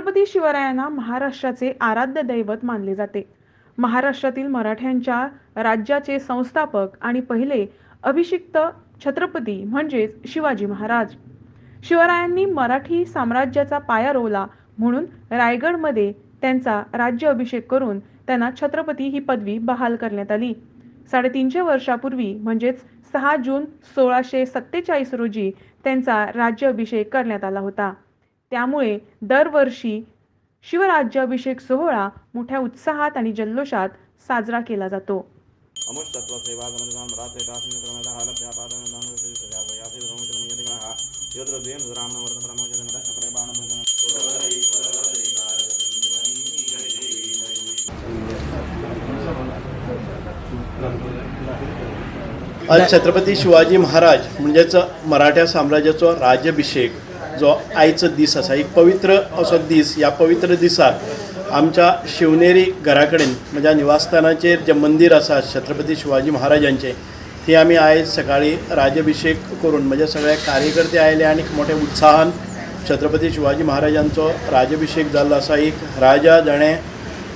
छत्रपती शिवरायांना महाराष्ट्राचे आराध्य दैवत मानले जाते. महाराष्ट्रातील मराठ्यांच्या राज्याचे संस्थापक आणि पहिले अभिषिक्त छत्रपती म्हणजेच शिवाजी महाराज. शिवरायांनी मराठी साम्राज्याचा पाया रोवला म्हणून रायगडमध्ये त्यांचा राज्य अभिषेक करून त्यांना छत्रपती ही पदवी बहाल करण्यात आली. साडेतीनशे वर्षापूर्वी म्हणजेच सहा जून सोळाशे सत्तेचाळीस रोजी त्यांचा राज्याभिषेक करण्यात आला होता. त्यामुळे दरवर्षी शिवराज्याभिषेक सोहळा मोठ्या उत्साहात आणि जल्लोषात साजरा केला जातो. आज छत्रपती शिवाजी महाराज म्हणजेच मराठा साम्राज्याचा राज्याभिषेक जो आयचो दीस आसा एक पवित्र असो दीस ह्या पवित्र दिसाक आमच्या शिवनेरी घरा कडेन म्हज्या निवासस्थानाचेर जें मंदीर आसा छत्रपती शिवाजी महाराजांचें थंय आमी आयज सकाळी राज्याभिषेक करून म्हणजे सगळे कार्यकर्ते आयले आनी मोठ्या उत्साहान छत्रपती शिवाजी महाराजांचो राज्याभिषेक जाल्लो आसा एक राजा जाणें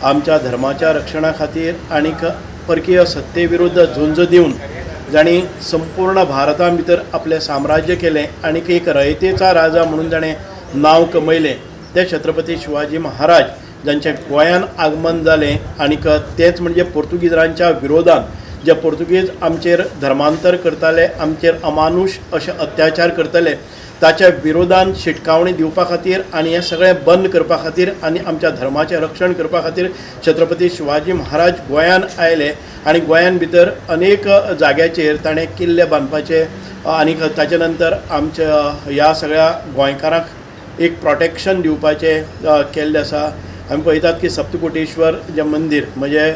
आमच्या धर्माच्या रक्षणा खातीर आनीक परकीय सत्ते विरुद्ध झुंज दिवन जाणी संपूर्ण भारता भितर आपलें साम्राज्य केलें आनीक एक रयतेचा राजा म्हणून जाणें नांव कमयलें ते छत्रपती शिवाजी महाराज जांचें गोंयान आगमन जालें आनीक तेंच म्हणजे पोर्तुगीजांच्या विरोधान जे पोर्तुगीज आमचेर धर्मांतर करताले आमचेर अमानुश अशे अत्याचार करताले ताच्या विरोधान शिटकावणी दिवपा खातीर आनी हें सगळें बंद करपा खातीर आनी आमच्या धर्माचें रक्षण करपा खातीर छत्रपती शिवाजी महाराज गोंयान आयले आनी गोंयान भितर अनेक जाग्याचेर ताणें किल्ले बांदपाचे आनी ताचे नंतर आमच्या ह्या सगळ्या गोंयकारांक एक प्रोटेक्शन दिवपाचें केल्लें आसा. आमी पळयतात की सप्तकोटेश्वर जें मंदीर म्हणजे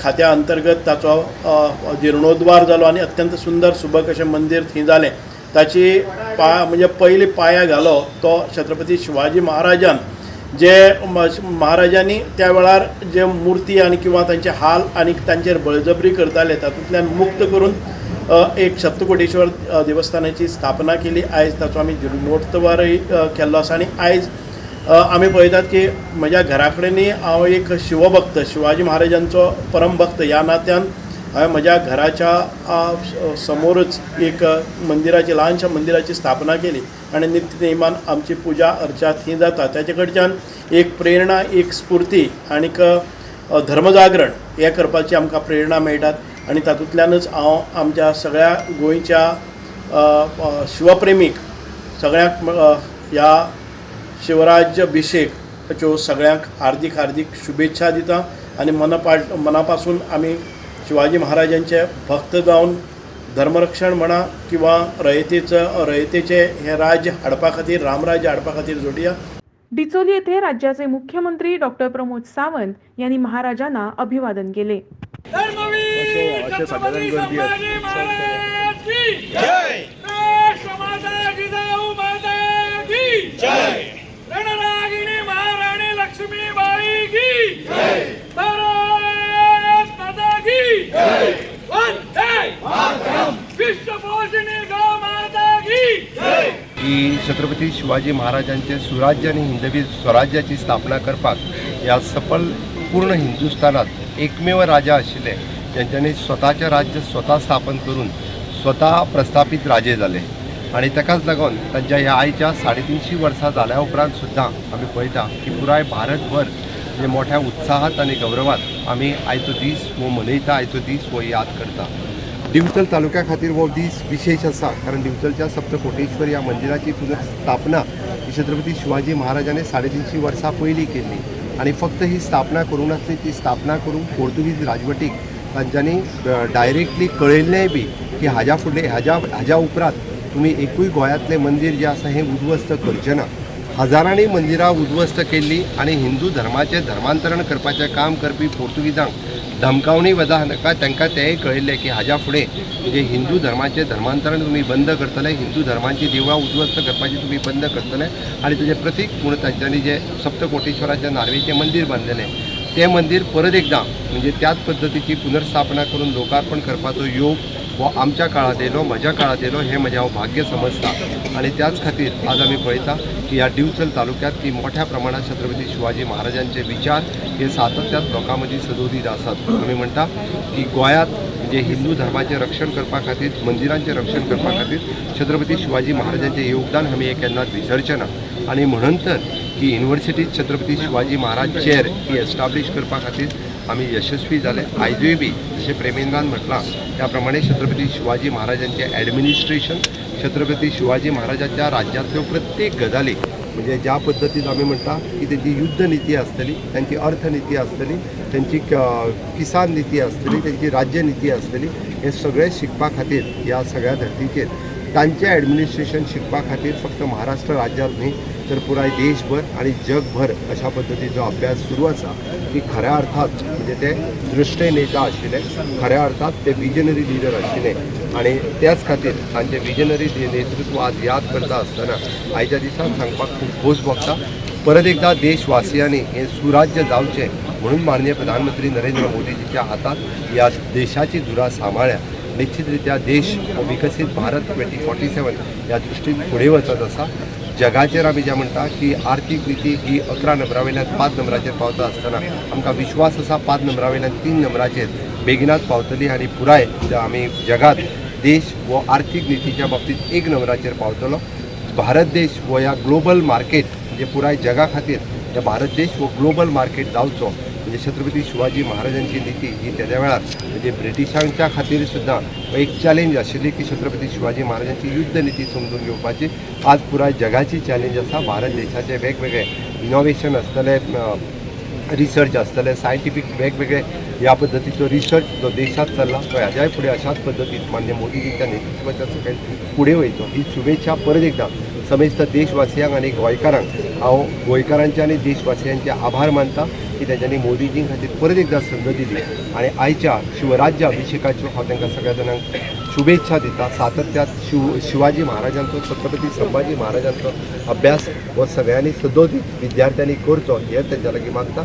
खात्या अंतर्गत ताचो जिर्णोद्वार जालो आनी अत्यंत सुंदर सुबक अशें मंदीर थंय जालें. ताची पा म्हणजे पयली पाया घालो तो छत्रपती शिवाजी महाराजान. जे महाराजांनी त्या वेळार जे मुर्ती आनी किंवा तांचे हाल आनी तांचेर बळजबरी करताले तातूंतल्यान मुक्त करून एक सप्तकोटेश्वर देवस्थानाची स्थापना केली. आयज ताचो आमी जीर्णोत्सवारय केल्लो आसा आनी आयज आमी पळयतात की म्हज्या घरा कडेनय हांव एक शिवभक्त शिवाजी महाराजांचो परमभक्त. ह्या नात्यान हांवें म्हज्या घराच्या समोरच एक मंदिराची ल्हानशा मंदिराची स्थापना केली. आनी नित्य नेमान आमची पुजा अर्चा थंय जाता ताचे कडच्यान एक प्रेरणा एक स्फूर्ती आनीक धर्मजागरण हें करपाची आमकां प्रेरणा मेळटात आनी तातूंतल्यानच हांव आमच्या सगळ्या गोंयच्या शिवप्रेमीक सगळ्यांक ह्या शिवराज्य अभिषेक सगळ्यांक हार्दिक हार्दिक शुभेच्छा दिता. आनी मनपाट मना पासून आमी शिवाजी महाराजांचे भक्त जावन धर्मरक्षण म्हणा किंवा रयतेचं रयतेचे हे राज्य हाडपा खातीर रामराज्य हाडपा खातीर जोडया. डिचोली येथे राज्याचे मुख्यमंत्री डॉक्टर प्रमोद सावंत यांनी महाराजांना अभिवादन केले. की छत्रपती शिवाजी महाराजांचे सुराज्य आणि हिंदवी स्वराज्याची स्थापना करपाक ह्या सफल पूर्ण हिंदुस्थानात एकमेव राजा आशिल्ले. ज्यांच्यानी स्वताचें राज्य स्वता स्थापन करून स्वता प्रस्थापीत राजे जाले आणि ताकाच लागून तांच्या ह्या आयच्या साडेतीनशी वर्सां जाल्या उपरांत सुद्दां आमी पळयता की पुराय भारतभर म्हणजे मोठ्या उत्साहात आणि गौरवात आमी आयचो दीस वो मनयता आयचो दीस वो याद करता. दिवचल तालुक्या खातीर हो दीस विशेष आसा कारण दिवचलच्या सप्तकोटेश्वर ह्या मंदिराची पुनर्स्थापना ही छत्रपती शिवाजी महाराजांनी साडेतीनशी वर्सां पयलीं केल्ली आणि फक्त ही स्थापना करूंक नासली ती स्थापना करून पोर्तुगीज राजवटीक तांच्यांनी डायरेक्टली कळयिल्लेंय बी की हाज्या फुडले हाज्या हाज्या उपरांत तुमी एकूय गोंयांतलें मंदीर जें आसा हें उद्ध्वस्त करचें ना. हजारांनी मंदिरां उद्ध्वस्त केल्ली आणि हिंदू धर्माचें धर्मांतरण करपाचें काम करपी पोर्तुगीजांक धमकावणी वजा नाका. तांकां तेंय कळयल्लें की हाज्या फुडें जे हिंदू धर्माचें धर्मांतरण तुमी बंद करतले हिंदू धर्माची देवळां उद्ध्वस्त करपाची तुमी बंद करतले आनी तुजें प्रतीक म्हणून तांच्यांनी जे सप्तकोटेश्वराच्या नार्वेचें मंदीर बांदलेलें तें मंदीर परत एकदां म्हणजे त्याच पद्दतीची पुनर्स्थापना करून लोकार्पण करपाचो योग हो आमच्या काळात येयलो म्हज्या काळात येयलो हें म्हजें हांव भाग्य समजता. आनी त्याच खातीर आज आमी पळयता की ह्या दिवचल तालुक्यात की मोठ्या प्रमाणात छत्रपती शिवाजी महाराजांचे विचार हे सातत्यात लोकां मदीं सदोदीत आसात आमी म्हणटा की गोंयांत म्हणजे हिंदू धर्माचें रक्षण करपा खातीर मंदिरांचें रक्षण करपा खातीर छत्रपती शिवाजी महाराजांचें योगदान आमी हे केन्नाच विसरचे ना. आनी म्हणून तर की युनिवर्सिटी छत्रपती शिवाजी महाराज चेअर ही एस्टाब्लीश करपा खातीर आमी यशस्वी जाले आयजूय बी जशें प्रेमेंद्रान म्हटलां त्या प्रमाणे छत्रपती शिवाजी महाराजांचें ॲडमिनिस्ट्रेशन छत्रपती शिवाजी महाराजांच्या राज्यांतल्यो प्रत्येक गजाली म्हणजे ज्या पद्दतीन आमी म्हणटा की तेंची युद्ध निती आसतली त्यांची अर्थनिती आसतली त्यांची किसान निती आसतली त्यांची राज्य निती आसतली हे सगळें शिकपा खातीर ह्या सगळ्या धर्तीचेर. तांचें ॲडमिनिस्ट्रेशन शिकपा खातीर फक्त महाराष्ट्र राज्यांत न्ही तर पुराय देशभर आणि जगभर अशा पद्दतीचो अभ्यास सुरू आसा की खऱ्या अर्थात म्हणजे ते दृश्टे नेता आशिल्ले खऱ्या अर्थात ते विजनरी लिडर आशिल्ले आणि त्याच खातीर तांचे विजनरी नेतृत्व आज याद करता आसतना आयच्या दिसाक सांगपाक खूब खोस भोगता. परत एकदा देशवासियांनी हे सुराज्य जावचें म्हणून माननीय प्रधानमंत्री नरेंद्र मोदीजीच्या हातात या देशाची धुरा सांभाळ्या. निश्चितरित्या देश विकसित विकसीत भारत ट्वेंटी फॉर्टी सेवन ह्या दृश्टीन फुडें वचत आसा जगाचेर आमी जें म्हणटा की आर्थीक निती ही अकरा नंबरा वयल्यान पांच नंबराचेर पावता आसतना आमकां विश्वास आसा पांच नंबरा वयल्यान तीन नंबराचेर बेगिनात पावतली आनी पुराय आमी जगात देश हो आर्थीक नितीच्या बाबतींत एक नंबराचेर पावतलो. भारत देश हो ह्या ग्लोबल मार्केट म्हणजे पुराय जगा खातीर भारत देश हो ग्लोबल मार्केट जावचो म्हणजे छत्रपती शिवाजी महाराजांची नीती ही तेद्या वेळार म्हणजे ब्रिटिशांच्या खातीर सुद्दां एक चॅलेंज आशिल्ली की छत्रपती शिवाजी महाराजांची युद्ध निती समजून घेवपाची. आज पुराय जगाची चॅलेंज आसा. भारत देशाचे वेगवेगळे इनोवेशन आसतले रिसर्च आसतले सायंटिफीक वेगवेगळे ह्या पद्दतीचो रिसर्च जो देशात चल्ला. तो हाज्याय फुडें अशाच पद्दतीन मान्य मोदीजींच्या नेतृत्वाच्या सकयल फुडें वयचो. ही शुभेच्छा परत एकदा समेस्त देशवासियांक आनी गोंयकारांक. हांव गोंयकारांचे आनी देशवासियांचे आभार मानता. की तेंच्यांनी मोदीजी खातीर परत एकदा संद दिली आनी आयच्या शिवराज्य अभिषेकाच्यो हांव तांकां सगळ्या जाणांक शुभेच्छा दिता. सातत्यात शिव शिवाजी महाराजांचो छत्रपती संभाजी महाराजांचो अभ्यास हो सगळ्यांनी सदोदीत विद्यार्थ्यांनी करचो हें तेंच्या लागीं मागता.